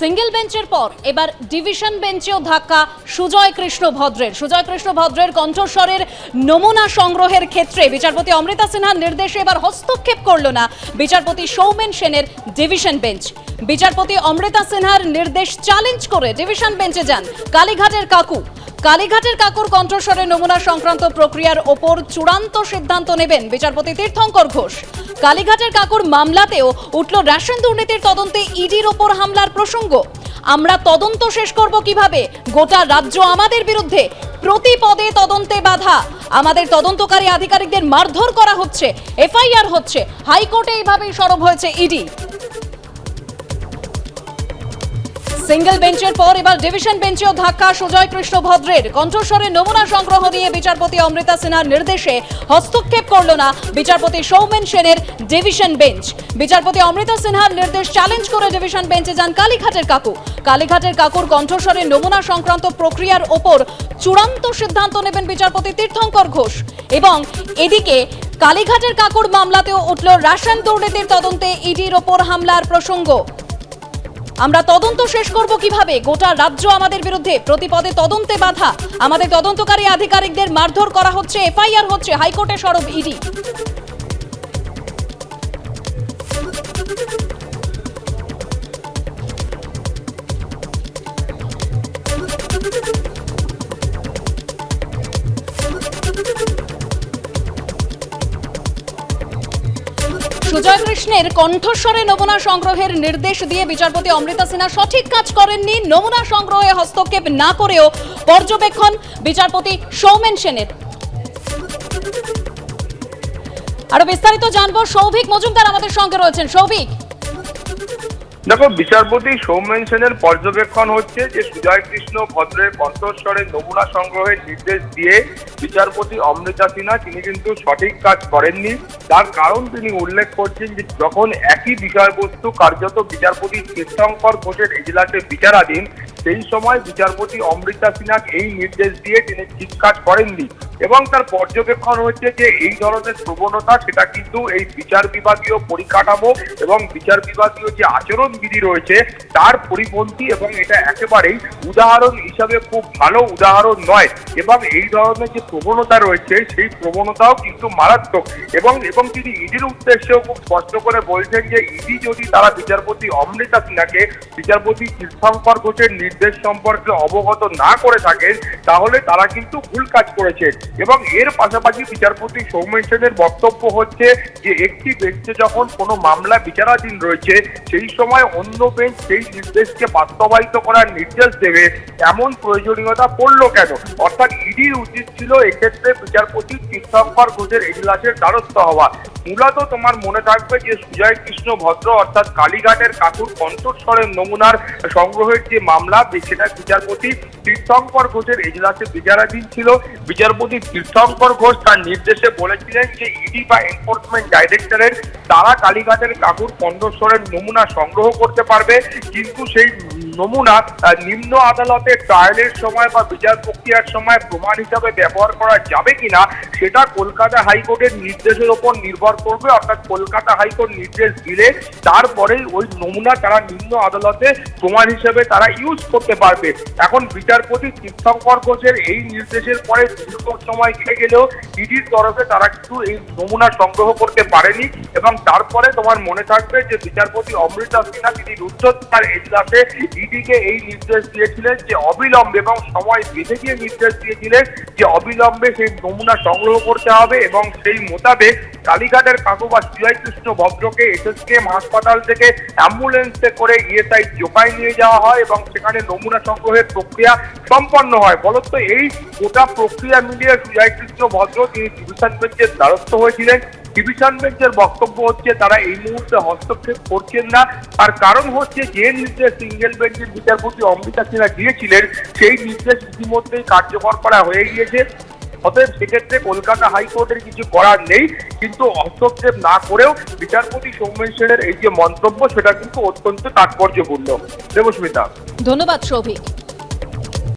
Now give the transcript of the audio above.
Single বেঞ্চের পর এবার ডিভিশন বেঞ্চেও ধাক্কা সুজয় কৃষ্ণ ভদ্রের। সুজয় কৃষ্ণ ভদ্রের কণ্ঠস্বরের নমুনা সংগ্রহের ক্ষেত্রে বিচারপতি অমৃতা সিনহার নির্দেশে এবার হস্তক্ষেপ করল না বিচারপতি সৌমেন সেনের ডিভিশন বেঞ্চ। বিচারপতি অমৃতা সিনহার নির্দেশ চ্যালেঞ্জ করে ডিভিশন বেঞ্চে যান। কালীঘাটের কাকু কালীঘাটের কাকুর কণ্ঠস্বরে নমুনা সংক্রান্ত প্রক্রিয়ার ওপর চূড়ান্ত সিদ্ধান্ত নেবেন বিচারপতি তীর্থঙ্কর ঘোষ। কালীঘাটের কাকুর মামলাতেও উঠল রেশন দুর্নীতির তদন্তে ইডির ওপর হামলার প্রসঙ্গ। আমরা তদন্ত শেষ করব কীভাবে? গোটা রাজ্য আমাদের বিরুদ্ধে প্রতি পদে তদন্তে বাধা। আমাদের তদন্তকারী আধিকারিকদের মারধর করা হচ্ছে, এফআইআর হচ্ছে। হাইকোর্টে এইভাবেই সরব হয়েছে ইডি। সিঙ্গেল বেঞ্চের পর এবার ডিভিশন বেঞ্চেও ধাক্কা, সুজয় কৃষ্ণ ভদ্রের কণ্ঠস্বরের নমুনা সংগ্রহ নিয়ে বিচারপতি অমৃতা সিনহার নির্দেশে হস্তক্ষেপ করল না বিচারপতি সৌমেন সেনের ডিভিশন বেঞ্চ বিচারপতি অমৃতা সিনহার নির্দেশ চ্যালেঞ্জ করে ডিভিশন বেঞ্চে যান কালীঘাটের কাকু। কালীঘাটের কাকুর কণ্ঠস্বরের নমুনা সংক্রান্ত প্রক্রিয়ার ওপর চূড়ান্ত সিদ্ধান্ত নেবেন বিচারপতি তীর্থঙ্কর ঘোষ। এবং এদিকে কালীঘাটের কাকুর মামলাতেও উঠল রাশন দুর্নীতির তদন্তে ইডির ওপর হামলার প্রসঙ্গ। আমরা তদন্ত শেষ করব কীভাবে? গোটা রাজ্য আমাদের বিরুদ্ধে প্রতিপদে তদন্তে বাধা। আমাদের তদন্তকারী আধিকারিকদের মারধর করা হচ্ছে, এফআইআর হচ্ছে, হাইকোর্টে সরব ইডি। সুজয় কৃষ্ণের কণ্ঠস্বরে নমুনা সংগ্রহের নির্দেশ দিয়ে বিচারপতি অমৃতা সিনহা সঠিক কাজ করেননি। নমুনা সংগ্রহে হস্তক্ষেপ না করেও পর্যবেক্ষণ বিচারপতি সৌমেন সেনের। আরও বিস্তারিত জানব। সৌভিক মজুমদার আমাদের সঙ্গে রয়েছেন। সৌভিক? দেখো, বিচারপতি সৌমেন সেনের পর্যবেক্ষণ হচ্ছে যে সুজয় কৃষ্ণ ভদ্রের কণ্ঠস্বরের নমুনা সংগ্রহের নির্দেশ দিয়ে বিচারপতি অমৃতা সিনহা, তিনি কিন্তু সঠিক কাজ করেননি। তার কারণ তিনি উল্লেখ করছেন যে যখন একই বিষয়বস্তু কার্যত বিচারপতি তীর্থঙ্কর ঘোষের এজলাসে বিচারাধীন, সেই সময় বিচারপতি অমৃতা সিনহা এই নির্দেশ দিয়ে তিনি ঠিক কাজ করেননি। এবং তার পর্যবেক্ষণ হচ্ছে যে এই ধরনের প্রবণতা, সেটা কিন্তু এই বিচার বিভাগীয় পরিকাঠামো এবং বিচার বিভাগীয় যে আচরণ বিধি রয়েছে, তার পরিপন্থী এবং এটা একেবারেই উদাহরণ হিসাবে খুব ভালো উদাহরণ নয়। এবং এই ধরনের যে প্রবণতা রয়েছে, সেই প্রবণতাও কিন্তু মারাত্মক। এবং এবং তিনি ইডির উদ্দেশ্যেও খুব স্পষ্ট করে বলছেন যে ইডি যদি তারা বিচারপতি অমৃতা সিনহাকে বিচারপতি তীর্থঙ্কর ঘোষের নির্দেশ সম্পর্কে অবগত না করে থাকেন, তাহলে তারা কিন্তু ভুল কাজ করেছেন এবং এর পাশাপাশি বিচারপতি সৌমেন সেনের বক্তব্য হচ্ছে যে, একটি বেঞ্চে যখন কোনো মামলা বিচারাধীন রয়েছে, সেই সময় অন্য বেঞ্চ সেই নির্দেশকে বাস্তবায়িত করার নির্দেশ দেবে, এমন প্রয়োজনীয়তা পড়ল কেন? অর্থাৎ ইডির উচিত ছিল এক্ষেত্রে বিচারপতি তীর্থঙ্কর ঘোষের এজলাসের দ্বারস্থ হওয়া। মূলত তোমার মনে থাকবে যে সুজয় কৃষ্ণ ভদ্র, অর্থাৎ কালীঘাটের কাকুর কণ্ঠস্বরের নমুনার সংগ্রহের যে মামলা সেটা বিচারপতি তীর্থঙ্কর ঘোষের এজলাসে বিচারাধীন ছিল। বিচারপতি তীর্থঙ্কর ঘোষ তার নির্দেশে বলেছিলেন যে ইডি বা এনফোর্সমেন্ট ডাইরেক্টরের তারা কালীঘাটের কাকুর কণ্ঠস্বরের নমুনা সংগ্রহ করতে পারবে। কিন্তু সেই নমুনা নিম্ন আদালতে ট্রায়ালের সময় বা বিচার প্রক্রিয়ার সময় প্রমাণ হিসাবে ব্যবহার করা যাবে কিনা, সেটা কলকাতা হাইকোর্টের নির্দেশের উপর নির্ভর করবে, অর্থাৎ কলকাতা হাইকোর্ট নির্দেশ দিলে তারপরেই ওই নমুনা তারা নিম্ন আদালতে প্রমাণ হিসেবে তারা ইউজ করতে পারবে। এখন বিচারপতি তীর্থঙ্কর ঘোষের এই নির্দেশের পরে দীর্ঘ সময় কেটে গেলেও ইডির তরফে তারা কিন্তু এই নমুনা সংগ্রহ করতে পারেনি এবং তারপরে তোমার মনে থাকবে যে বিচারপতি অমৃতা সিনহা, তিনি রুদ্ধতার এজলাসে ইডিকে এই নির্দেশ দিয়েছিলেন যে অবিলম্বে এবং সময় বেঁধে গিয়ে নির্দেশ দিয়েছিলেন যে অবিলম্বে সেই নমুনা সংগ্রহ করতে হবে এবং সেই মোতাবেক কালীঘাটের কাকু বা সুজয় কৃষ্ণ ভদ্রকে এসএসকেএম হাসপাতাল থেকে অ্যাম্বুলেন্সে করে ইএসআই জোকায় নিয়ে যাওয়া হয় এবং সেখানে নমুনা সংগ্রহের প্রক্রিয়া সম্পন্ন হয়। ফলত এই গোটা প্রক্রিয়া মিলিয়ে কৃষ্ণ ভদ্র তিনি ডিভিশন বেঞ্চের দ্বারস্থ হয়েছিলেন। ডিভিশন বেঞ্চের বক্তব্য হচ্ছে, তারা এই মুহূর্তে হস্তক্ষেপ করছেন না। তার কারণ হচ্ছে, যে নির্দেশ সিঙ্গেল বেঞ্চের বিচারপতি অমৃতা সিনহা দিয়েছিলেন, সেই নির্দেশ ইতিমধ্যেই কার্যকর করা হয়ে গিয়েছে। অতএব সেক্ষেত্রে কলকাতা হাইকোর্টের কিছু করার নেই, কিন্তু হস্তক্ষেপ না করেও বিচারপতি সৌমেন সেনের এই যে মন্তব্য, সেটা কিন্তু অত্যন্ত তাৎপর্যপূর্ণ। দেবস্মিতা। ধন্যবাদ, সৌভিক।